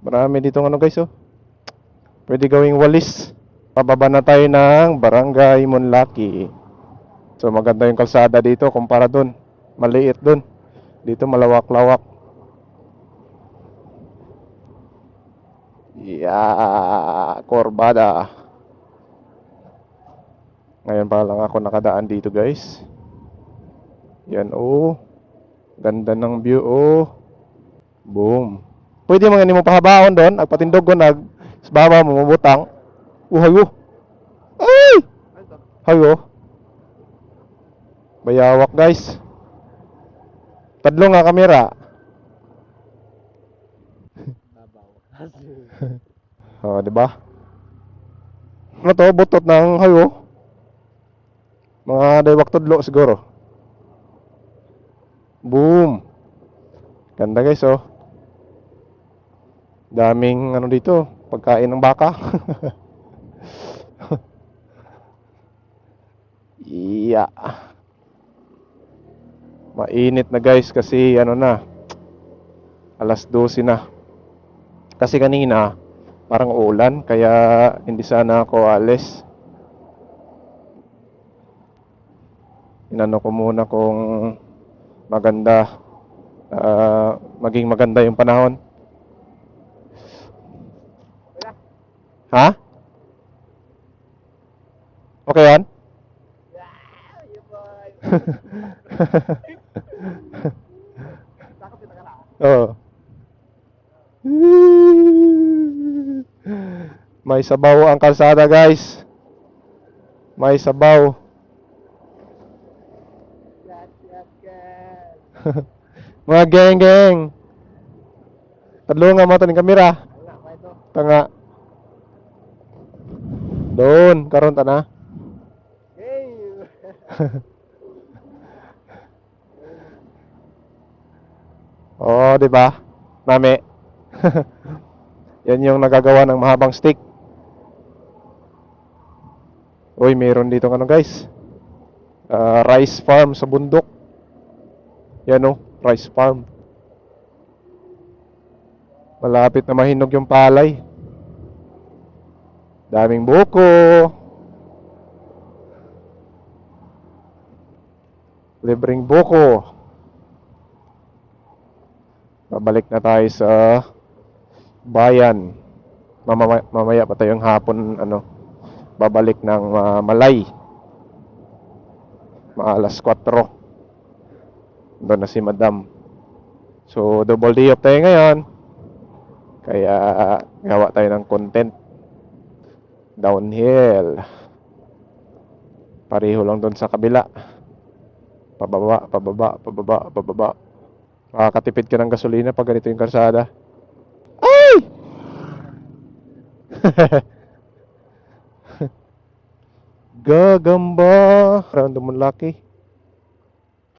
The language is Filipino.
Marami dito ano guys oh. Pwede gawing walis. Pababa na tayo ng Barangay Monlaki. So maganda yung kalsada dito kumpara dun. Maliit dun. Dito malawak-lawak. Yeah, Corbada. Ngayon pa lang ako nakadaan dito guys. Yan oh. Ganda ng view oh. Boom. Pwede mga ni mo pahabaon doon, agpatindog ko nag baba mo mabutang. Oh, hayo. Ay! Hayo. Bayawak guys. Tadlo nga kamera. oh, di ba? Ano to? Butot ng hayo. Mga daywak tudlo siguro. Boom. Ganda guys oh. Daming ano dito, pagkain ng baka. iya. Mainit na guys kasi ano na. Alas 12 na. Kasi kanina parang ulan kaya hindi sana ako alis. Inano ko muna kung maganda ah, maging maganda yung panahon. Ha? Okay yan? Oo. May sabaw ang kalsada, guys. May sabaw. Mga geng-geng. Tadlo nga mata ng kamera. Tanga. Doon, karon ta na. Oo, di ba? Mami. Yan yung nagagawa ng mahabang stick. Uy, meron dito ano guys. Ah, rice farm sa bundok. Yan oh, rice farm. Malapit na mahinog yung palay. Daming buko. Libreng buko. Babalik na tayo sa bayan. Mamaya, mamaya pa tayong hapon ano babalik ng ah, Malay. Maalas 4. Doon na si Madam. So double day off tayo ngayon. Kaya gawa tayo ng content. Downhill. Pareho lang doon sa kabila. Pababa, pababa, pababa, pababa. Makakatipid ka ng gasolina pag ganito yung kalsada. Ay! Gagamba. Mo laki.